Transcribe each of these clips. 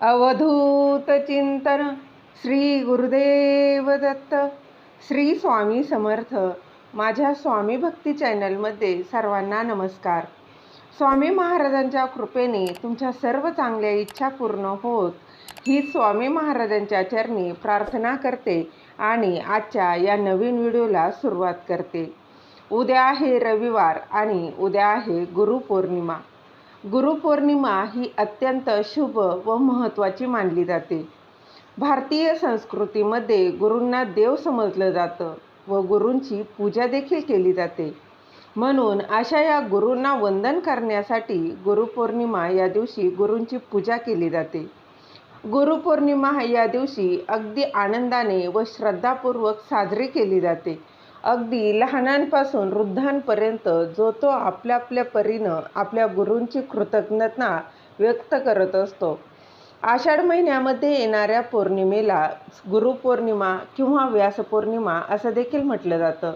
अवधूत चिंतन श्री गुरुदेव दत्त. श्री स्वामी समर्थ. माझ्या स्वामी भक्ती चॅनलमध्ये सर्वांना नमस्कार. स्वामी महाराजांच्या कृपेने तुमच्या सर्व चांगल्या इच्छा पूर्ण होत ही स्वामी महाराजांच्या चरणी प्रार्थना करते आणि आजच्या या नवीन व्हिडिओला सुरुवात करते. उद्या आहे रविवार आणि उद्या आहे गुरुपौर्णिमा. गुरुपौर्णिमा ही अत्यंत शुभ व महत्त्वाची मानली जाते. भारतीय संस्कृतीमध्ये गुरूंना देव समजलं जातं व गुरूंची पूजा देखील केली जाते. म्हणून अशा या गुरूंना वंदन करण्यासाठी गुरुपौर्णिमा या दिवशी गुरूंची पूजा केली जाते. गुरुपौर्णिमा या दिवशी अगदी आनंदाने व श्रद्धापूर्वक साजरी केली जाते. अगदी लहानांपासून वृद्धांपर्यंत जो तो आपल्या आपल्या परीनं आपल्या गुरूंची कृतज्ञता व्यक्त करत असतो. आषाढ महिन्यामध्ये येणाऱ्या पौर्णिमेला गुरुपौर्णिमा किंवा व्यासपौर्णिमा असं देखील म्हटलं जातं.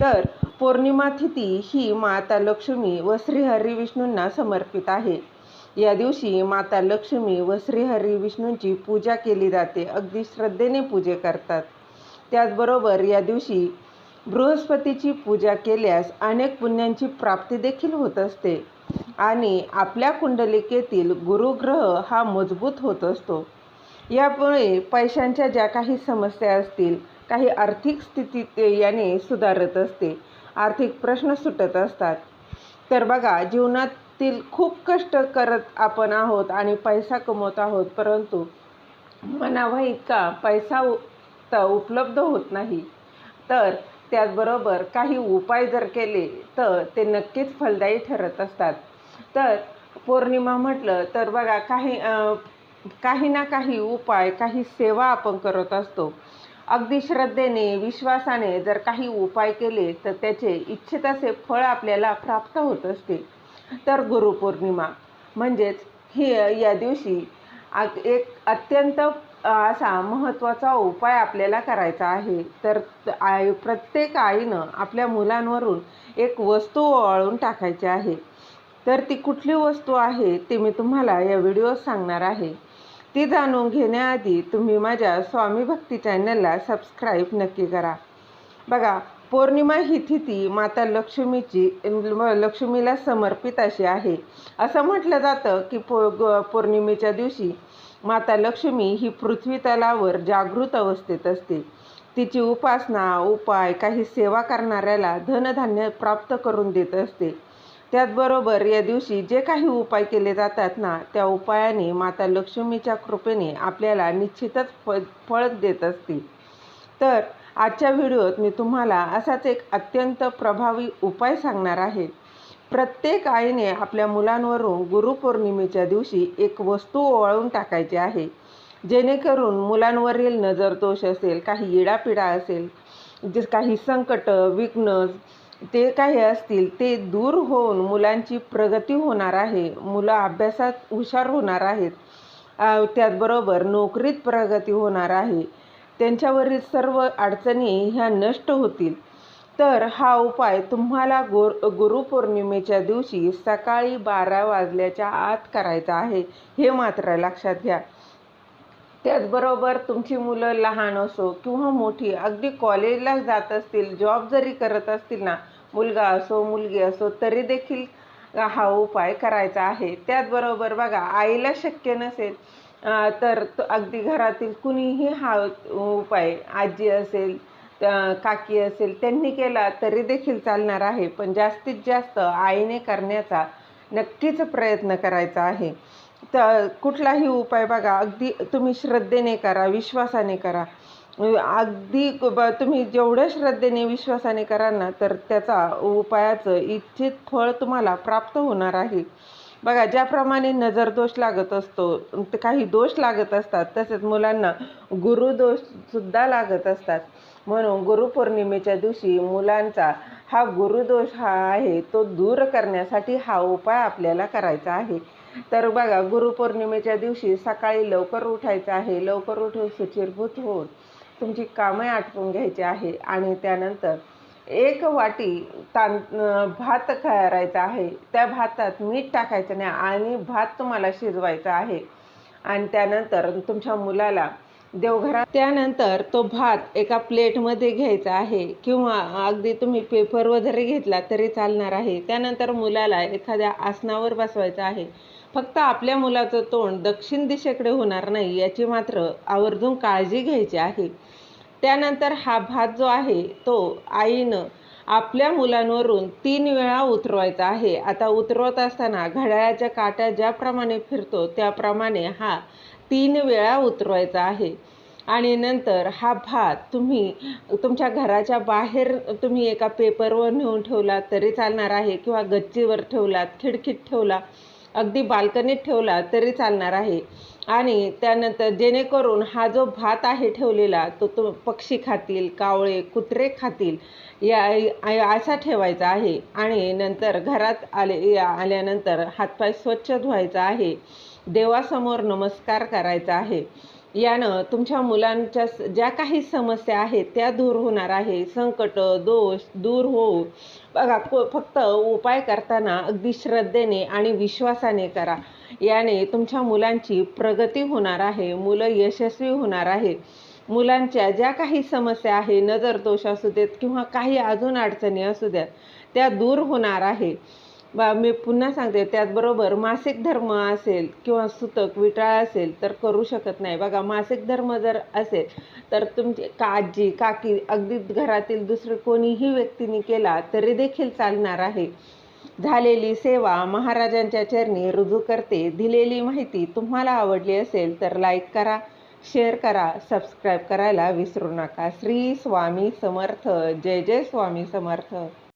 तर पौर्णिमा तिथी ही माता लक्ष्मी व श्रीहरी विष्णूंना समर्पित आहे. या दिवशी माता लक्ष्मी व श्रीहरी विष्णूंची पूजा केली जाते. अगदी श्रद्धेने पूजे करतात. त्याचबरोबर या दिवशी बृहस्पतीची पूजा केल्यास अनेक पुण्यांची प्राप्ती देखील होत असते. आणि आपल्या कुंडलिकेतील गुरुग्रह हा मजबूत होत असतो. यामुळे पैशांच्या ज्या काही समस्या असतील काही आर्थिक स्थिती याने सुधारत असते. आर्थिक प्रश्न सुटत असतात. तर बघा जीवनातील खूप कष्ट करत आपण आहोत आणि पैसा कमवत आहोत परंतु मनावा इतका पैसा उपलब्ध होत नाही. तर त्याचबरोबर काही उपाय जर केले तर ते नक्कीच फलदायी ठरत असतात. तर पौर्णिमा म्हटलं तर बघा काही काही ना काही उपाय काही सेवा आपण करत असतो. अगदी श्रद्धेने विश्वासाने जर काही उपाय केले तर त्याचे इच्छित असे फळ आपल्याला प्राप्त होत असते. तर गुरुपौर्णिमा म्हणजेच ही या दिवशी एक अत्यंत असा महत्त्वाचा उपाय आपल्याला करायचा आहे. तर आई प्रत्येक आईनं आपल्या मुलांवरून एक वस्तू ओवाळून टाकायची आहे. तर ती कुठली वस्तू आहे ती मी तुम्हाला या व्हिडिओत सांगणार आहे. ती जाणून घेण्याआधी तुम्ही माझ्या स्वामी भक्ती चॅनलला सबस्क्राईब नक्की करा. बघा पौर्णिमा ही तिथी माता लक्ष्मीची लक्ष्मीला समर्पित अशी आहे. असं म्हटलं जातं की पौ पौर्णिमेच्या दिवशी माता लक्ष्मी ही पृथ्वी तलावर जागृत अवस्थेत असते. तिची उपासना उपाय काही सेवा करणाऱ्याला धनधान्य प्राप्त करून देत असते. त्याचबरोबर या दिवशी जे काही उपाय केले जातात ना त्या उपायाने माता लक्ष्मीच्या कृपेने आपल्याला निश्चितच फ फळ देत असते. तर आजच्या व्हिडिओत मी तुम्हाला असाच एक अत्यंत प्रभावी उपाय सांगणार आहे. प्रत्येक आईने आपल्या मुलांवरून गुरुपौर्णिमेच्या दिवशी एक वस्तू ओवाळून टाकायची आहे. जेणेकरून मुलांवरील नजरदोष असेल काही इडापिडा असेल जे काही संकट विघ्न ते काही असतील ते दूर होऊन मुलांची प्रगती होणार आहे. मुलं अभ्यासात हुशार होणार आहेत. त्याचबरोबर नोकरीत प्रगती होणार आहे. त्यांच्यावरील सर्व अडचणी ह्या नष्ट होतील. तर हा उपाय तुम्हाला गोर गुरुपौर्णिमेच्या दिवशी सकाळी बारा वाजल्याच्या आत करायचा आहे हे मात्र लक्षात घ्या. त्याचबरोबर तुमची मुलं लहान असो किंवा मोठी अगदी कॉलेजला जात असतील जॉब जरी करत असतील ना मुलगा असो मुलगी असो तरी देखील हा उपाय करायचा आहे. त्याचबरोबर बघा आईला शक्य नसेल तर अगदी घरातील कुणीही हा उपाय आजी असेल काकी असेल त्यांनी केला तरी देखील चालणार आहे. पण जास्तीत जास्त आईने करण्याचा नक्कीच प्रयत्न करायचा आहे. तर कुठलाही उपाय बघा अगदी तुम्ही श्रद्धेने करा विश्वासाने करा. अगदी तुम्ही जेवढ्या श्रद्धेने विश्वासाने कराल ना तर त्याचा उपायाचं इच्छित फळ तुम्हाला प्राप्त होणार आहे. बघा ज्याप्रमाणे नजरदोष लागत असतो काही दोष लागत असतात तसेच मुलांना गुरुदोषसुद्धा लागत असतात. म्हणून गुरुपौर्णिमेच्या दिवशी मुलांचा हा गुरुदोष हा आहे तो दूर करण्यासाठी हा उपाय आपल्याला करायचा आहे. तर बघा गुरुपौर्णिमेच्या दिवशी सकाळी लवकर उठायचं आहे. लवकर उठून सुचिरभूत होऊन तुमची कामे आटपून घ्यायची आहे आणि त्यानंतर एक वाटी तां भात करायचा आहे. त्या भातात मीठ टाकायचं नाही आणि भात तुम्हाला शिजवायचा आहे. आणि त्यानंतर तुमच्या मुलाला देवघरात त्यानंतर तो भात एका प्लेटमध्ये घ्यायचा आहे किंवा अगदी तुम्ही पेपर वगैरे घेतला तरी चालणार आहे. त्यानंतर मुलाला एखाद्या आसनावर बसवायचं आहे. फक्त आपल्या मुलाचं तोंड दक्षिण दिशेकडे होणार नाही याची मात्र आवर्जून काळजी घ्यायची आहे. त्यानंतर हा भात जो आहे तो आईनं आपल्या मुलांवरून तीन वेळा उतरवायचा आहे. आता उतरवत असताना घड्याळाच्या काट्या ज्याप्रमाणे फिरतो त्याप्रमाणे हा तीन वेळा उतरवायचा आहे. आणि नंतर हा भात तुम्ही तुमच्या घराच्या बाहेर तुम्ही एका पेपरवर नेऊन ठेवला तरी चालणार आहे. किंवा गच्चीवर ठेवलात खिडकीत ठेवला अगदी बाल्कनीत ठेवला तरी चालणार आहे. आणि त्यानंतर जेणेकरून हा जो भात आहे ठेवलेला तो तो पक्षी खातील कावळे कुत्रे खातील या असा ठेवायचा आहे. आणि नंतर घरात आले आल्यानंतर हातपाय स्वच्छ धुवायचा आहे. देवासमोर नमस्कार करायचा आहे. यानं तुमच्या मुलांच्या ज्या काही समस्या आहेत त्या दूर होणार आहे. संकट दोष दूर होऊ. बघा को फक्त उपाय करताना अगदी श्रद्धेने आणि विश्वासाने करा. याने तुमच्या मुलांची प्रगती होणार आहे. मुलं यशस्वी होणार आहे. मुलांच्या ज्या काही समस्या आहे नजर दोष असू देत किंवा काही अजून अडचणी असू द्यात त्या दूर होणार आहे. बा मी पुन्हा सांगते त्याचबरोबर मासिक धर्म असेल किंवा सुतक विटाळ असेल तर करू शकत नाही. बघा मासिक धर्म जर असेल तर तुमची का आजी काकी अगदी घरातील दुसरे कोणीही व्यक्तीने केला तरी देखील चालणार आहे. झालेली सेवा महाराजांच्या चरणी रुजू करते. दिलेली माहिती तुम्हाला आवडली असेल तर लाईक करा शेअर करा सबस्क्राईब करायला विसरू नका. श्री स्वामी समर्थ. जय जय स्वामी समर्थ.